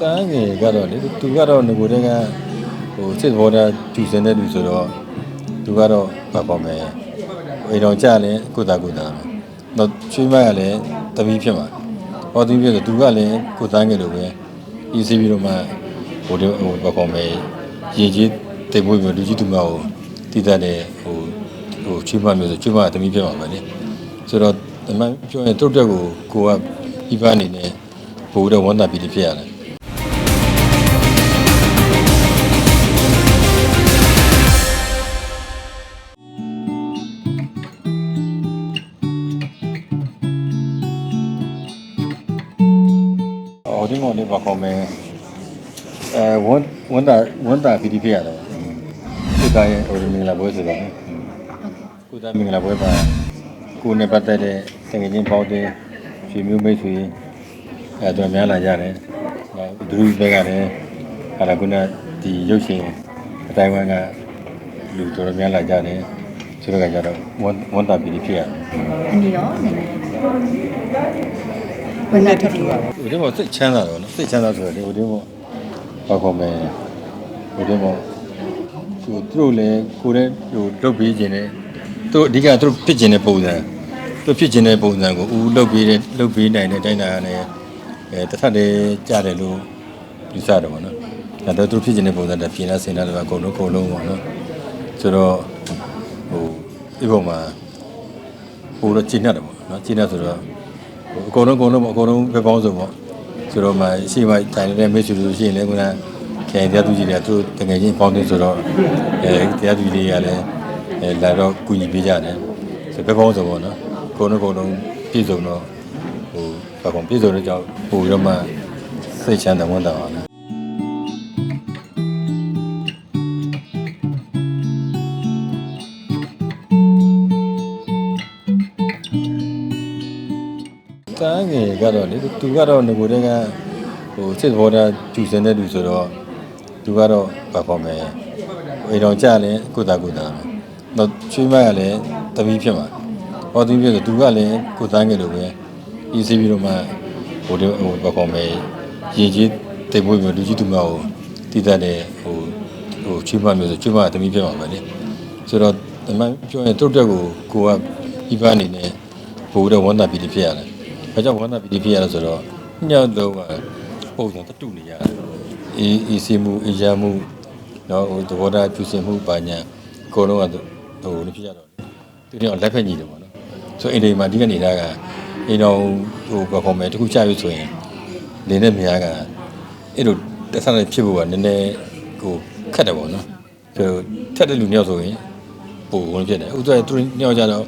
တန်းငယ်ကတော့လေသူကတော့ငကိုတည်းကဟိုစစ်ဘောတာတူစင်တဲ့လူဆိုတော့သူကတော့ဘာပေါ့မယ်အိမ်တော်ကြလည်းကိုသားကိုသားတော့ချွေးမရလည်းတပီးဖြစ်မှာဟောသူပြဆိုသူကလည်းကိုသားငယ်လိုပဲဤစီပြီးတော့မှဟိုဟိုဘာပေါ့မယ်ရင်ကြီးတိတ်မွေးပြီးလူကြီးသူမကိုတည်တတ်တဲ့ဟိုဟိုချွေးမမျိုးဆိုချွေးမတပီးဖြစ်မှာပဲလေဆိုတော့ဒီမှာပြောရင်တုတ်တက်ကိုကိုကဤပန်းနေနဲ့ဘိုးတော့ဝန်တာပြီးဖြစ်ရတယ် ဟိုဒီမော်လေးပါခေါ်မယ်အဲဝန်ဝန်တာဝန်တာပီတိဖြစ်ရတော့ကုသားရဲ့ဟိုဒီမင်္ဂလာပွဲဆိုတော့ကုသားမင်္ဂလာပွဲပါကိုယ်နဲ့ပတ်သက်တဲ့တကယ်ချင်းပေါတဲ့ရှင်မျိုးမိတ်ဆွေအဲတော့များလာကြတယ်ဒူရီဘက်ကလည်းဟာလာကုနာဒီရုပ်ရှင်အတိုင်းဝမ်ကလူတော်တော်များလာကြတယ်ဆိုတော့ကကြတော့ဝန်ဝန်တာပီတိဖြစ်ရတယ်အနေရောနည်းနည်း ဘယ်နဲ့တူတူပါဟိုဒီမောစိတ်ချမ်းသာတော့နော်စိတ်ချမ်းသာဆိုတော့ဒီဟိုဒီမောဘာခေါ်မလဲဟိုဒီမောသူတို့လည်းကိုယ်နဲ့ဟိုလုတ်ပေးခြင်းနဲ့သူအဓိကသူတို့ဖြစ်ခြင်းတဲ့ပုံစံသူဖြစ်ခြင်းတဲ့ပုံစံကိုဦးလုတ်ပေးတဲ့လုတ်ပေးနိုင်တဲ့အတိုင်းအတာနဲ့အဲတစ်ထပ်တည်းကြားတယ်လို့ယူဆတယ်ပေါ့နော်ဒါတော့သူဖြစ်ခြင်းတဲ့ပုံစံတပြင်လာစင်လာတော့အကုန်လုံးအကုန်လုံးပေါ့နော်ဆိုတော့ဟိုဒီပုံမှာဟိုတော့ကျင်းတတ်တယ်ပေါ့နော်ကျင်းတတ်ဆိုတော့ အကုန်လုံးအကုန်လုံးပေါ့အကုန်လုံးပဲပေါင်းစုံပေါ့ဆိုတော့မှရှိမှတိုင်နေတဲ့မိတ်ဆွေတို့ရှိရင်လည်းခုနခိုင်တရားသူကြီးတွေကသူတို့တကယ်ချင်းပေါင်းတဲ့ဆိုတော့အဲတရားသူကြီးတွေကလည်းအဲလာတော့ကူညီပေးကြတယ်ဆိုပဲပေါင်းစုံပေါ့နော်အကုန်လုံးအကုန်လုံးပြည့်စုံတော့ဟိုဘာကောင်ပြည့်စုံတဲ့ကြောင့်ပို့ပြီးတော့မှစိတ်ချမ်းသာဝန်တာပါနော် တန်းငယ်ကတော့လေသူကတော့ငကိုတည်းကဟိုစစ်ဘောတာတူစင်တဲ့လူဆိုတော့သူကတော့ဘာပေါ့မယ်အိမ်တော်ကြလည်းကိုသားကိုသားတော့ချွေးမရလည်းတပီးဖြစ်မှာဟောသူပြဆိုသူကလည်းကိုသားငယ်လိုပဲဤစီပြီးတော့မှဟိုဒီဟိုဘာပေါ့မယ်ရင်ကြီးတိတ်မွေးပြီးလူကြီးသူမကိုတည်တတ်တဲ့ဟိုဟိုချွေးမမျိုးဆိုချွေးမတပီးဖြစ်မှာပဲလေဆိုတော့ဒီမှာပြောရင်တုတ်တက်ကိုကိုကဤပန်းနေနဲ့ဘိုးတော့ဝန်တာပြီးဖြစ်ရတယ် ဘာကြောင့်ဝမ်းသာပီတိဖြစ်ရလဲဆိုတော့ညောင်းတော့ကပုံစံတတူနေရတယ်။အေးအေးစီမှုအေးရမှုနော်ဟိုသဘောထားပြုစင်မှုပါညာအကုန်လုံးကဟိုနေဖြစ်ကြတော့လေသူတို့လက်ဖက်ညီတယ်ပေါ့နော်။ဆိုအိမ်တွေမှာဒီကနေတာကအိမ်တော်ဟိုဘာခေါ်မလဲတခုချရွဆိုရင်နေနဲ့မြားကအဲ့လိုတက်ဆန်းဖြစ်ဖို့ကနည်းနည်းကိုခက်တယ်ပေါ့နော်။ဆိုထက်တဲ့လူမျိုးဆိုရင်ပိုဝင်ဖြစ်တယ်။ဥစ္စာသူတို့ညောက်ကြတော့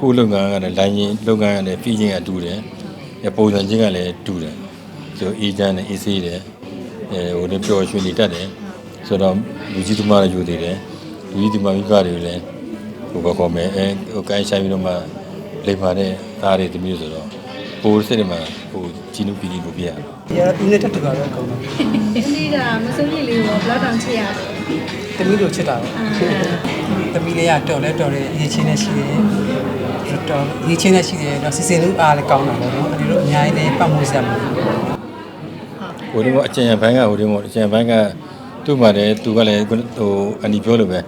ကိုယ်လုပ်ငန်းကလည်းလိုင်းရင်လုပ်ငန်းကလည်းပြီးချင်းကတူတယ်။ပုံစံချင်းကလည်းတူတယ်။ဆိုအေဂျင့်နဲ့အေးဆေးတယ်။အဲဟိုလည်းပျော်ရွှင်နေတတ်တယ်။ဆိုတော့လူကြီးသမားလည်းယူသေးတယ်။လူကြီးသမားမိဘတွေလည်းဟိုဘကောမယ်အဲဟိုကိုင်းဆိုင်ပြီးတော့မှလိမ္မာတဲ့သားတွေတမျိုးဆိုတော့ပိုးစိတ်တွေမှာဟိုဂျီနူပီနီကိုပြရဒီကဦးနဲ့တက်တူကတော့အကုန်လုံးဒီကမစိုးရိမ်လေးကိုဘလောက်တောင်ချစ်ရတယ် တမီးတို့ချစ်တာပဲတမီးလေးကတော်လဲတော်တယ်ရေးချင်းနဲ့ရှိတယ်တော်ရေးချင်းနဲ့ရှိတယ်တော့စီစဉ်လို့အားလည်းကောင်းတာပေါ့နော်အဲဒီလိုအများကြီးလည်းပတ်မှုစရာမလိုဘူးဟိုဒီမောအကျဉ်းဘန်းကဟိုဒီမောအကျဉ်းဘန်းကသူ့မှာလည်းသူကလည်းဟိုအန်ဒီပြောလို့ပဲ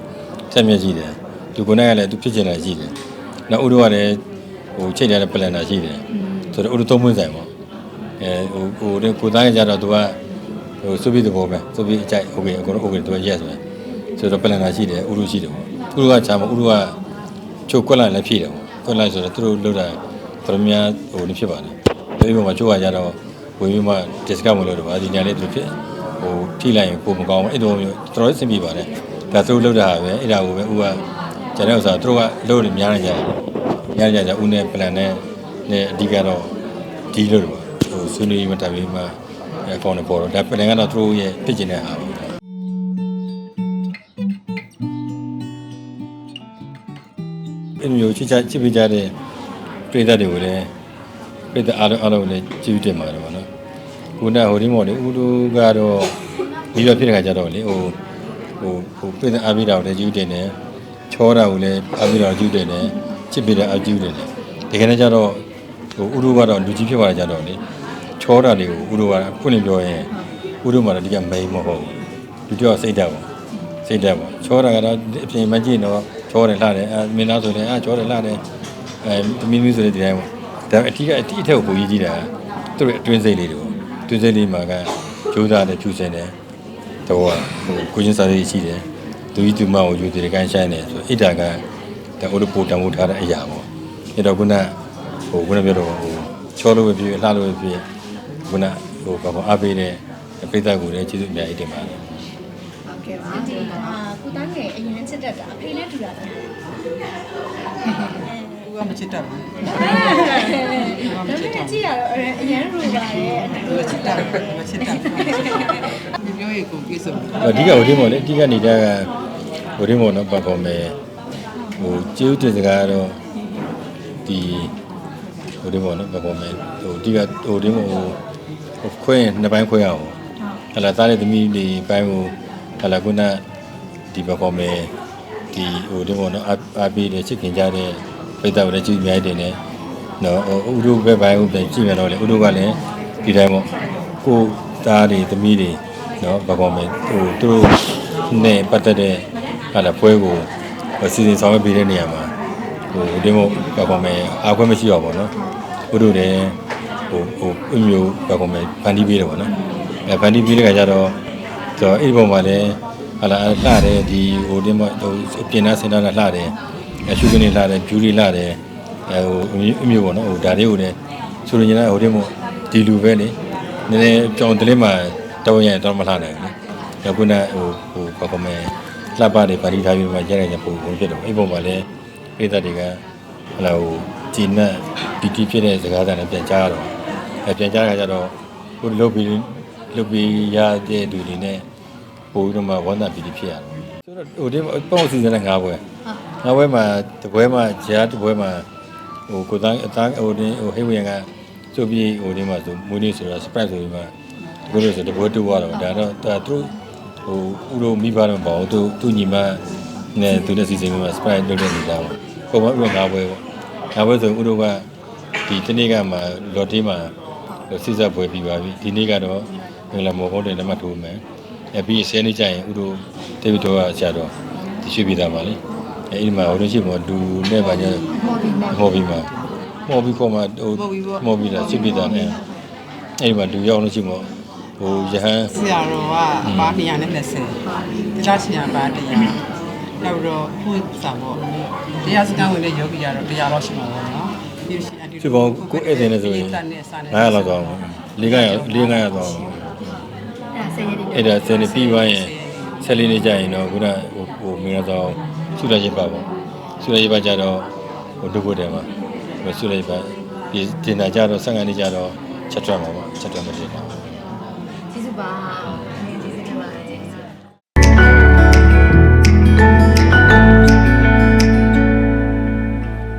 ဆက်မြက်ကြည့်တယ်သူကိုယ်နဲ့ကလည်းသူဖြစ်ကျင်တာရှိတယ်နောက်ဦးတို့ကလည်းဟိုချိန်ရတဲ့ပလန်တာရှိတယ်ဆိုတော့ဦးတို့သုံးမွေးဆိုင်ပေါ့အဲဟိုဟိုဒီကိုသားရကြတော့သူက ဟိုစုပြီးတဲ့ဘောပဲစုပြီးအကြိုက်โอเคအကုန်လုံးโอเคသူက yes ပဲဆိုတော့ပလန်တာရှိတယ်ဦးတို့ရှိတယ်ပေါ့ဦးတို့ကချာမဦးတို့ကချုပ်ကွက်လိုက်လည်းဖြည့်တယ်ပေါ့ကွက်လိုက်ဆိုတော့သူတို့လောက်တာတော်များဟိုနေဖြစ်ပါတယ်ဒီပုံမှာချုပ်ရကြတော့ ဝင်ပြီးမှ discount ဝင်လို့တော့ဗာဒီညာလေးသူဖြစ်ဟိုထိလိုက်ရင်ပုံမကောင်းဘူးအဲ့လိုမျိုးတော်တော်ဆင်ပြေပါတယ်ဒါသူတို့လောက်တာပဲအဲ့ဒါကိုပဲဥကကျန်တဲ့ဥစ္စာသူတို့ကလို့နေများနေကြတယ်များနေကြကြဥနဲ့ plan နဲ့နဲ့အဓိကတော့ဒီလို့တော့ဟိုဆွေးနွေးမှတိုင်ပြီးမှ အကောင့်နဲ့ပေါ်တော့ဒါ plan ကတော့သူတို့ရဲ့ဖြစ်ကျင်တဲ့ဟာပါအဲ့လိုမျိုးချစ်ချချစ်ပေးကြတဲ့ပြည်သက်တွေကိုလည်းပြည့်တဲ့အားလုံးအားလုံးလည်းကြည့်တင်ပါတယ်ဗောနော်ခုနကဟိုဒီမော်လေဦးတို့ကတော့ဒီလိုဖြစ်တဲ့ခါကျတော့လေဟိုဟိုဟိုပြည့်တဲ့အားပြီးတာကိုလည်းကြည့်တင်တယ်ချောတာကိုလည်းအားပြီးတာကိုကြည့်တင်တယ်ချစ်ပြတဲ့အားကြည့်တင်တယ်ဒီကနေ့ကျတော့ဟိုဦးတို့ကတော့လူကြီးဖြစ်သွားကြတော့လေ ချောတာတွေကိုဦးတို့ကဖွင့်နေပြောရင်ဥဒုမှာတော့ဒီကမိန်မဟုတ်ဘူးဒုတိယစိတ်ဓာတ်ပေါ့စိတ်ဓာတ်ပေါ့ချောတာကတော့အပြင်မကြည့်တော့ချောတယ်လှတယ်အဲမင်းသားဆိုရင်အဲချောတယ်လှတယ်အဲသမီးမျိုးဆိုတဲ့ဒီတိုင်းပေါ့ဒါအတိကအတိအထက်ကိုပုံကြီးကြည့်တာသူတို့အတွင်းစိတ်လေးတွေပေါ့အတွင်းစိတ်လေးမှာကကျိုးသားတယ်ဖြူစင်တယ်တော့ဟိုကိုချင်းစားလေးရှိတယ်သူကြီးသူမကိုယူတည်ကန်းဆိုင်တယ်ဆိုအိတာကဒါဥဒုပိုတံမိုးထားတဲ့အရာပေါ့အဲ့တော့ခုနဟိုခုနပြောတော့ဟိုချောလို့ပဲဖြစ်လှလို့ပဲဖြစ် ခုနဟိုဘာပေါ်အားပေးတဲ့ပိဿကူလည်းကျေးဇူးအများကြီးတင်ပါတယ်ဟုတ်ကဲ့ပါအာကိုသားငယ်အရင်ချစ်တတ်တာအဖေနဲ့တူတာလားသူကမချစ်တတ်ဘူးဒါပေမဲ့ကြည့်ရတော့အရင်ရူပါတယ်သူကချစ်တတ်တယ်မချစ်တတ်ဘူးပြောရကိုပြည့်စုံတယ်အဓိကဟိုဒီမော်လေအဓိကနေတာကဟိုဒီမော်တော့ပတ်ပေါ်မယ်ဟိုကျေးဇူးတင်စကားကတော့ဒီဟိုဒီမော်နော်ပတ်ပေါ်မယ်ဟိုအဓိကဟိုဒီမော်ဟို ခွဲရင်နှစ်ပိုင်းခွဲရအောင်ဟလာသားတဲ့သမီးတွေပိုင်းကိုဟလာကုနဒီပတ်ပေါ်မယ်ဒီဟိုဒီမော်နော်အပီးတဲ့ချစ်ခင်ကြတဲ့ပိတ်တော်လည်းကျေးဇူးအများကြီးတင်တယ်နော်ဟိုဥဒုဘက်ပိုင်းကိုပြန်ကြည့်ရတော့လေဥဒုကလည်းဒီတိုင်းပေါ့ကိုသားတွေသမီးတွေနော်ဘာကောင်းမဲဟိုသူတို့နဲ့ပတ်သက်တဲ့ဟာလာပွဲကိုဟိုစီစဉ်ဆောင်ရွက်ပေးတဲ့နေရာမှာဟိုဒီမို့ဘာကောင်းမဲအားခွင့်မရှိတော့ဘောနော်ဘုတို့လည်း ဟိုဟိုအမျိုးဘာကောင်းမဲဖန်တီးပေးတယ်ဗောနော်အဲဖန်တီးပေးတဲ့ခါကျတော့ဆိုတော့အဲ့ဒီပုံမှာလည်းဟာလာလှတယ်ဒီဟိုဒီမို့ဟိုပြင်နာစင်တာလှတယ်အရှုကနေလှတယ်ဖြူလေးလှတယ်အဲဟိုအမျိုးဗောနော်ဟိုဒါလေးကိုလည်းဆိုလိုချင်တာဟိုဒီမို့ဒီလူပဲလေနည်းနည်းကြောင်တလင်းမှာတော့ရင်တော့မလှနိုင်ဘူး။ဒါကုနာဟိုဟိုဘာကမဲလှပတွေပါရီထားပြီးမှကျဲရတဲ့ပုံပုံဖြစ်တော့အဲ့ပုံမှာလည်းပိသက်တွေကဟလာဟိုဂျင်းနဲ့ပီတီဖြစ်တဲ့စကားသံနဲ့ပြန်ကြားတော့အဲ ပြန်ကြားရကြတော့ဟိုလုတ်ပြီးလုတ်ပြီးရတဲ့လူတွေနဲ့ပို့ပြီးတော့မှဝန်တာပီတီဖြစ်ရတယ်။ဆိုတော့ဟိုဒီပုံစီစဉ်တဲ့ငါးဘွဲငါးဘွဲမှာတပွဲမှာဂျာတပွဲမှာဟိုကိုသားအသားဟိုဒီဟိုဟိဝရံကစုပ်ပြီးဟိုဒီမှာဆိုမွေးနေ့ဆိုတော့ surprise ဆိုပြီးမှဒီလိုဆိုတပွဲတူသွားတော့ဒါတော့ဒါသူဟိုဥရောမိဘတော့မပေါ့သူသူညီမနဲ့သူနဲ့စီစဉ်မှာ sprite လုပ်တဲ့နေတာပေါ့ပုံမှန်ဥရောငါးပွဲပေါ့ငါးပွဲဆိုဥရောကဒီတနေ့ကမှလော်တီမှာ စစ်စပ်ပွဲပြီးပါပြီဒီနေ့ကတော့ငလာမောဟုတ်တယ်လက်မှတ်ထိုးမယ်အဲပြီးဆယ်နေ့ကျရင်ဥရောတေဗီတော်ကဆရာတော်တရှိပြသားပါလေအဲဒီမှာဟိုလိုရှိမောလူနဲ့ပါညမော်ပြီးမှာမော်ပြီးပေါ်မှာဟိုမော်ပြီးတာရှိပြသားနဲ့အဲဒီမှာလူရောက်လို့ရှိမောဟိုယဟန်ဆရာတော်ကအပါ220တခြားဆရာပါတရားနောက်တော့ခုစာပေါ့တရားစကားဝင်တဲ့ယောဂီကတော့တရားတော့ရှိမှာပေါ့နော်ပြီးလို့ရှိရင်အတူ ဖြစ်ပေါင်းကိုဧည့်သည်နဲ့ဆိုရင်900လောက်တော့၄900 400တော့အဲဆယ်ရည်အဲ့ဒါဆယ်နေပြီးသွားရင်ဆက်လေးနေကြရင်တော့ခုနဟိုဟိုမင်းတော့ဆုရရေးပါပေါ့ဆုရရေးပါကြတော့ဟိုဒုက္ခတယ်မှာဟိုဆုရရေးပါဒီတင်တာကြတော့15နေကြတော့ချက်ထွက်မှာပေါ့ချက်ထွက်မတင်တာကျေးဇူးပါကျေးဇူးတင်ပါတယ်